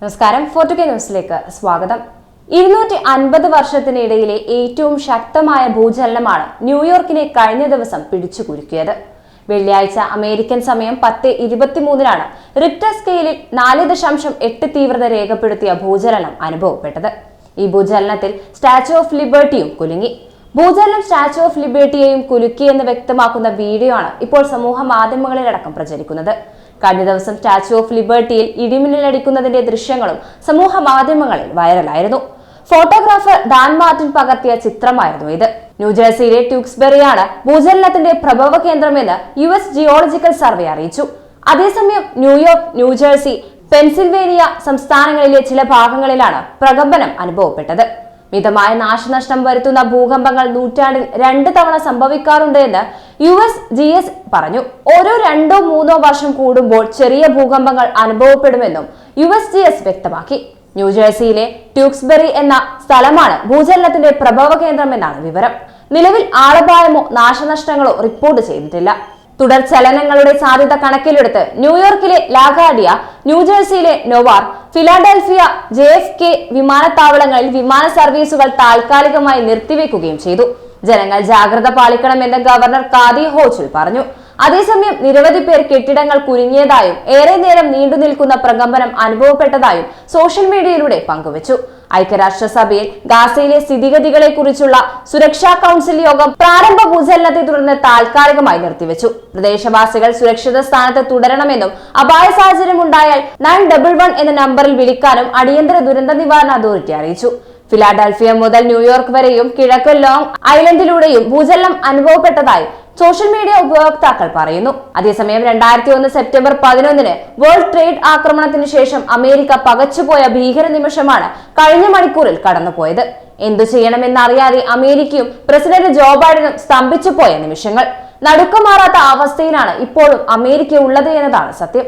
നമസ്കാരം. ഫോർട്ടുകെ ന്യൂസിലേക്ക് സ്വാഗതം. ഇരുന്നൂറ്റി അൻപത് വർഷത്തിനിടയിലെ ഏറ്റവും ശക്തമായ ഭൂചലനമാണ് ന്യൂയോർക്കിനെ കഴിഞ്ഞ ദിവസം പിടിച്ചുകുലുക്കിയത്. വെള്ളിയാഴ്ച അമേരിക്കൻ സമയം പത്ത് ഇരുപത്തിമൂന്നിനാണ് റിക്ടർ സ്കെയിലിൽ നാല് ദശാംശം എട്ട് തീവ്രത രേഖപ്പെടുത്തിയ ഭൂചലനം അനുഭവപ്പെട്ടത്. ഈ ഭൂചലനത്തിൽ സ്റ്റാച്യു ഓഫ് ലിബർട്ടിയും കുലുങ്ങി. ഭൂചലനം സ്റ്റാച്യു ഓഫ് ലിബർട്ടിയെയും കുലുക്കിയെന്ന് വ്യക്തമാക്കുന്ന വീഡിയോ ആണ് ഇപ്പോൾ സമൂഹ മാധ്യമങ്ങളിലടക്കം പ്രചരിക്കുന്നത്. കഴിഞ്ഞ ദിവസം സ്റ്റാച്യു ഓഫ് ലിബർട്ടിയിൽ ഇടിമിന്നലടിക്കുന്നതിന്റെ ദൃശ്യങ്ങളും സമൂഹ മാധ്യമങ്ങളിൽ വൈറലായിരുന്നു. ഫോട്ടോഗ്രാഫർ ഡാൻ മാർട്ടിൻ പകർത്തിയ ചിത്രമായിരുന്നു ഇത്. ന്യൂജേഴ്സിയിലെ ട്യൂക്സ്ബെറിയാണ് ഭൂചലനത്തിന്റെ പ്രഭവ കേന്ദ്രമെന്ന് യു എസ് ജിയോളജിക്കൽ സർവേ അറിയിച്ചു. അതേസമയം ന്യൂയോർക്ക് ന്യൂജേഴ്സി പെൻസിൽവേനിയ സംസ്ഥാനങ്ങളിലെ ചില ഭാഗങ്ങളിലാണ് പ്രകമ്പനം അനുഭവപ്പെട്ടത്. മിതമായ നാശനഷ്ടം വരുത്തുന്ന ഭൂകമ്പങ്ങൾ നൂറ്റാണ്ടിൽ രണ്ട് തവണ സംഭവിക്കാറുണ്ട് എന്ന് യു എസ് ജി എസ് പറഞ്ഞു ഓരോ രണ്ടോ മൂന്നോ വർഷം കൂടുമ്പോൾ ചെറിയ ഭൂകമ്പങ്ങൾ അനുഭവപ്പെടുമെന്നും യു എസ് ജി എസ് വ്യക്തമാക്കി. ന്യൂജേഴ്സിയിലെ ട്യൂക്സ്ബെറി എന്ന സ്ഥലമാണ് ഭൂചലനത്തിന്റെ പ്രഭവ കേന്ദ്രമെന്നാണ് വിവരം. നിലവിൽ ആളപായമോ നാശനഷ്ടങ്ങളോ റിപ്പോർട്ട് ചെയ്തിട്ടില്ല. തുടർ ചലനങ്ങളുടെ സാധ്യത കണക്കിലെടുത്ത് ന്യൂയോർക്കിലെ LaGuardia ന്യൂജേഴ്സിയിലെ Newark Philadelphia J F K വിമാനത്താവളങ്ങളിൽ വിമാന സർവീസുകൾ താൽക്കാലികമായി നിർത്തിവെക്കുകയും ചെയ്തു. ജനങ്ങൾ ജാഗ്രത പാലിക്കണമെന്ന് ഗവർണർ കാദി ഹോച്ചുൽ പറഞ്ഞു. അതേസമയം നിരവധി പേർ കെട്ടിടങ്ങൾ കുരുങ്ങിയതായും ഏറെ നേരം നീണ്ടു നിൽക്കുന്ന പ്രകമ്പനം അനുഭവപ്പെട്ടതായും സോഷ്യൽ മീഡിയയിലൂടെ പങ്കുവച്ചു. ഐക്യരാഷ്ട്രസഭയിൽ ഗാസയിലെ സ്ഥിതിഗതികളെ കുറിച്ചുള്ള സുരക്ഷാ കൗൺസിൽ യോഗം പ്രാരംഭ ഭൂചലനത്തെ തുടർന്ന് താൽക്കാലികമായി നിർത്തിവെച്ചു. പ്രദേശവാസികൾ സുരക്ഷിത സ്ഥാനത്ത് തുടരണമെന്നും അപായ സാഹചര്യം ഉണ്ടായാൽ നയൻ ഡബിൾ വൺ എന്ന നമ്പറിൽ വിളിക്കാനും അടിയന്തര ദുരന്ത നിവാരണ അതോറിറ്റി അറിയിച്ചു. ഫിലാഡൽഫിയ മുതൽ ന്യൂയോർക്ക് വരെയും കിഴക്ക് ലോങ് ഐലൻഡിലൂടെയും ഭൂചലനം അനുഭവപ്പെട്ടതായി സോഷ്യൽ മീഡിയ ഉപയോക്താക്കൾ പറയുന്നു. അതേസമയം രണ്ടായിരത്തി ഒന്ന് സെപ്റ്റംബർ പതിനൊന്നിന് വേൾഡ് ട്രേഡ് ആക്രമണത്തിന് ശേഷം അമേരിക്ക പകച്ചുപോയ ഭീകര നിമിഷമാണ് കഴിഞ്ഞ മണിക്കൂറിൽ കടന്നുപോയത്. എന്തു ചെയ്യണമെന്നറിയാതെ അമേരിക്കയും പ്രസിഡന്റ് ജോ ബൈഡനും സ്തംഭിച്ചു പോയ നിമിഷങ്ങൾ നടുക്കമാറാത്ത അവസ്ഥയിലാണ് ഇപ്പോഴും അമേരിക്ക ഉള്ളത് എന്നതാണ് സത്യം.